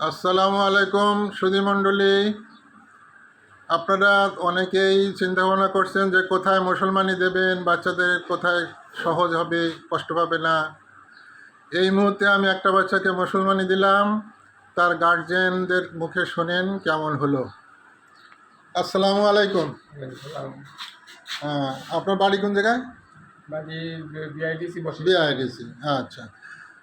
আসসালামু আলাইকুম সুধী মণ্ডলী। আপনারা অনেকেই চিন্তা ভাবনা করছেন যে কোথায় মুসলমানি দেবেন বাচ্চাদের কোথায় সহজ হবে কষ্ট পাবে না। এই মুহূর্তে আমি একটা বাচ্চাকে মুসলমানি দিলাম তার গার্জেনদের মুখে শোনেন কেমন হলো। আসসালামু আলাইকুম। হ্যাঁ আপনার বাড়ি কোন জায়গায়? বাকি বিআইডিসি বসে। বিআইডিসি আচ্ছা।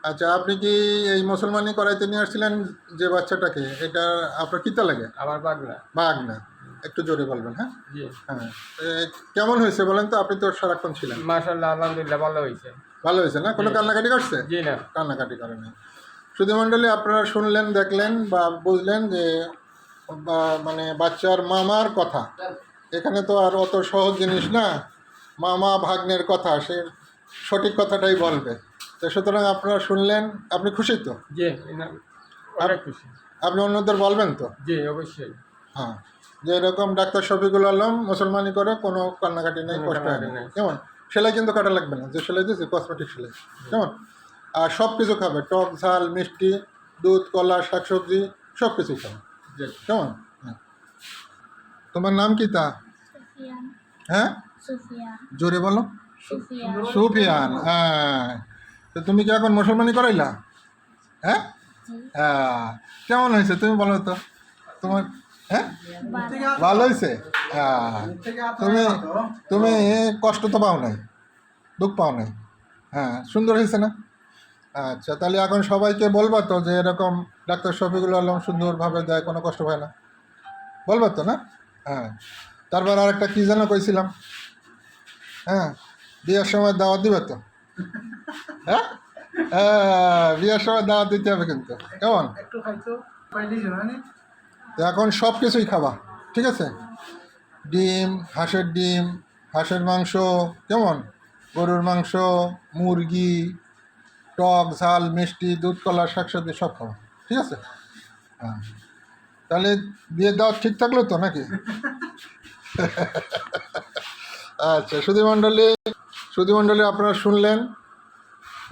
আচ্ছা আপনি কি এই মুসলমানি করাইতে নিয়ে আসছিলেন যে বাচ্চাটাকে? এটা আপনার কিতা লাগে? আবার পাগলা বাঘ না একটু জোরে বলবেন হ্যাঁ? হ্যাঁ। কেমন হয়েছে বলেন তো? আপনি তো সারাক্ষণ ছিলেন। মাশাল্লাহ আলহামদুলিল্লাহ ভালো হয়েছে। ভালো হয়েছে না? কোনো কান্নাকাটি করছে? জি না। কান্নাকাটি করে নাই। শুধু মণ্ডলী আপনারা শুনলেন দেখলেন বা বুঝলেন যে বা মানে বাচ্চার মামার কথা। এখানে তো আর অত সহজ জিনিস না। মামা ভাগ্নের কথা সে সঠিক কথাটাই বলবে। তো সুতরাং আপনারা শুনলেন আপনি খুশি তো? জি অনেক খুশি। আপনি অন্যদের বলবেন তো? জি অবশ্যই। হ্যাঁ যে এরকম ডাক্তার শফিকুল আলম মুসলমানি করে কোনো কান্নাকাটি নেই কষ্ট হয় নেই। কেমন সেলাই কিন্তু কাটা লাগবে না যে সেলাই দিয়েছে কসমেটিক সেলাই। কেমন আর সব কিছু খাবে টক ঝাল মিষ্টি দুধ কলা শাকসবজি সব কিছুই খাবে। কেমন? হ্যাঁ। তোমার নাম কি তা? হ্যাঁ? জোরে বলো। সুফিয়ান হ্যাঁ। তো তুমি কি এখন মুসলমানি করাইলা? হ্যাঁ? হ্যাঁ। কেমন হয়েছে তুমি বলো তো? তোমার হ্যাঁ? ভালো হয়েছে? হ্যাঁ। তুমি তুমি কষ্ট তো পাও নাই দুঃখ পাও নাই। হ্যাঁ সুন্দর হয়েছে না? আচ্ছা তাহলে এখন সবাইকে বলবা তো যে এরকম ডাক্তার শফিকুল আলম সুন্দরভাবে দেয় কোনো কষ্ট হয় না। বলবা তো না? হ্যাঁ। তারপর আর একটা কী যেন কইছিলাম? হ্যাঁ বিয়ের সময় দাওয়াত দিবে তো? হ্যাঁ? হ্যাঁ বিয়ের সময় দাওয়াত দিতে হবে কিন্তু। কেমন? মানে তো এখন সব কিছুই খাবা ঠিক আছে? ডিম হাঁসের ডিম হাঁসের মাংস কেমন? গরুর মাংস মুরগি টক ঝাল মিষ্টি দুধ কলা শাকসবজি সব খাবা ঠিক আছে? হ্যাঁ। তাহলে বিয়ে দেওয়া ঠিক থাকল তো নাকি? আচ্ছা সুধীমণ্ডলী সুধীমণ্ডলী আপনারা শুনলেন।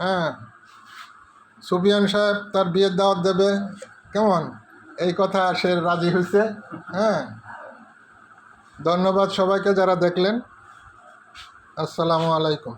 হ্যাঁ। সুবিয়ান সাহেব তার বিয়ের দাওয়াত দেবে। কেমন? এই কথা সে রাজি হয়েছে? হ্যাঁ। ধন্যবাদ সবাইকে যারা দেখলেন। আসসালামু আলাইকুম।